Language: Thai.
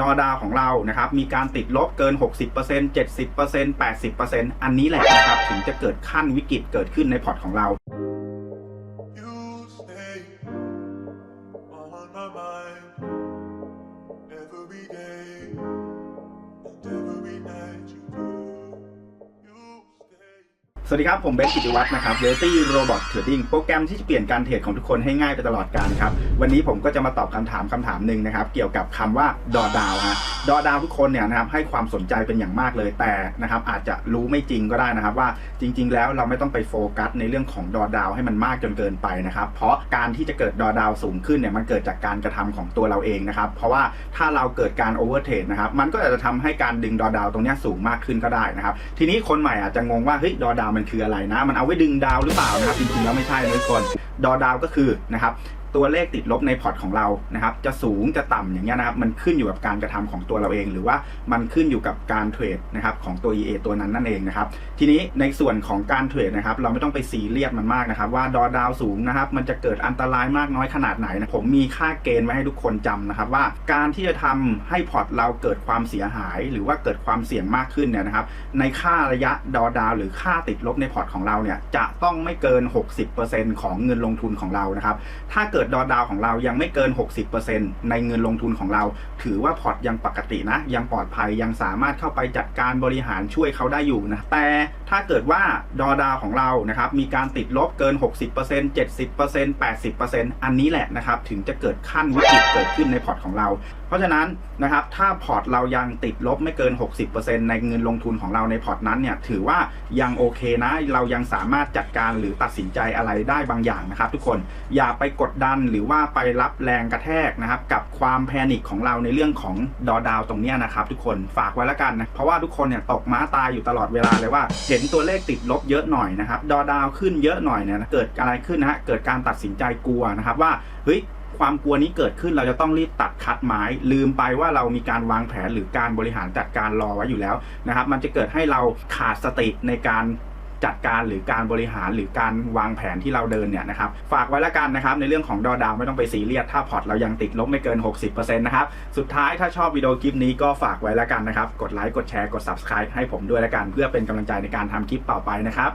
ดอดาวของเรานะครับมีการติดลบเกิน 60% 70% 80%อันนี้แหละนะครับถึงจะเกิดขั้นวิกฤตเกิดขึ้นในพอร์ตของเรา สวัสดีครับ ผมเบนกิติวัฒน์นะครับเวตี้โรบอทเทรดดิ้งโปรแกรมที่จะเปลี่ยนการเทรดของทุกคนให้ง่ายไปตลอดการครับ วันนี้ผมก็จะมาตอบคำถามคำถามหนึ่งนะครับ เกี่ยวกับคำว่าดอดาวฮะดอดาวทุกคนเนี่ยนะครับให้ความสนใจเป็นอย่างมากเลยแต่นะครับอาจจะรู้ไม่จริงก็ได้นะครับ ว่าจริง ๆ แล้วเราไม่ต้องไปโฟกัสในเรื่องของดอดาวให้มันมากจนเกินไปนะครับเพราะการที่จะเกิดดอดาวสูงขึ้นเนี่ยมันเกิดจากการกระทำของตัวเราเองนะครับเพราะว่าถ้าเราเกิดการโอเวอร์เทรดนะครับมันก็อาจจะทำให้การดึงดอดาวตรงนี้สูงมากขึ้นก็ได้นะครับทีนี้คนใหม่อาจจะงงว่าเฮ้ยดอดาวมันคืออะไรนะ มันเอาไว้ดึงดาวหรือเปล่านะครับจริงๆแล้วไม่ใช่นะทุกคนดอดาวก็คือนะครับตัวเลขติดลบในพอร์ตของเรานะครับ จะสูงจะต่ำอย่างเงี้ยนะครับ มันขึ้นอยู่กับการกระทำของตัวเราเอง หรือว่ามันขึ้นอยู่กับการเทรดนะครับของตัว EA ตัวนั้นนั่นเองนะครับ ทีนี้ในส่วนของการเทรดนะครับ เราไม่ต้องไปซีเรียสมันมากนะครับ ว่าดอดาวสูงนะครับ มันจะเกิดอันตรายมากน้อยขนาดไหนนะผมมีค่าเกณฑ์ไว้ให้ทุกคนจำนะครับว่าการที่จะทำให้พอร์ตเราเกิดความเสียหาย หรือว่าเกิดความเสี่ยงมากขึ้นเนี่ยนะครับ ในค่าระยะดอดาวหรือค่าติดลบในพอร์ตของเราเนี่ยจะต้องไม่เกิน 60%ของเงินลงทุนของเรานะครับ ถ้าเกิดดอดาวของเรายังไม่เกิน 60%ในเงินลงทุนของเรา ถือว่าพอร์ตยังปกตินะ ยังปลอดภัยยังสามารถเข้าไปจัดการบริหารช่วยเขาได้อยู่นะแต่ถ้าเกิดว่าดอดาวของเรานะครับมีการติดลบเกิน 60% 70% 80%อันนี้แหละนะครับถึงจะเกิดขั้นวิกฤตเกิดขึ้นในพอร์ตของเรา เพราะฉะนั้นนะครับถ้าพอร์ตเรายังติดลบไม่เกิน 60%ในเงินลงทุนของเราในพอร์ตนั้นเนี่ยถือว่ายังโอเคนะ เรายังสามารถจัดการหรือตัดสินใจอะไรได้บางอย่างนะครับ ทุกคนอย่าไปกดดันหรือว่าไปรับแรงกระแทกนะครับ กับความแพนิคของเราในเรื่องของดอดาวตรงนี้นะครับ ทุกคนฝากไว้แล้วกันนะเพราะว่าทุกคนเนี่ยตกม้าตายอยู่ตลอดเวลาเลยว่า เห็นตัวเลขติดลบเยอะหน่อยนะครับดอดาวขึ้นเยอะหน่อยเนี่ยเกิดอะไรขึ้นนะฮะเกิดการตัดสินใจกลัวนะครับว่าเฮ้ยความกลัวนี้เกิดขึ้นเราจะต้องรีบตัดคัดไม้ ลืมไปว่าเรามีการวางแผนหรือการบริหารจัดการรอไว้อยู่แล้วนะครับ มันจะเกิดให้เราขาดสติในการ จัดการหรือการบริหารหรือการวางแผนที่เราเดินเนี่ยนะครับฝากไว้แล้วกันนะครับในเรื่องของดอดาวไม่ต้องไปซีเรียสถ้าพอร์ตเรายังติดลบไม่เกิน 60%นะครับสุดท้ายถ้าชอบวิดีโอคลิปนี้ก็ฝากไว้แล้วกันนะครับกดไลค์กดแชร์กด subscribe ให้ผมด้วยละกัน เพื่อเป็นกำลังใจในการทำคลิปต่อไปนะครับ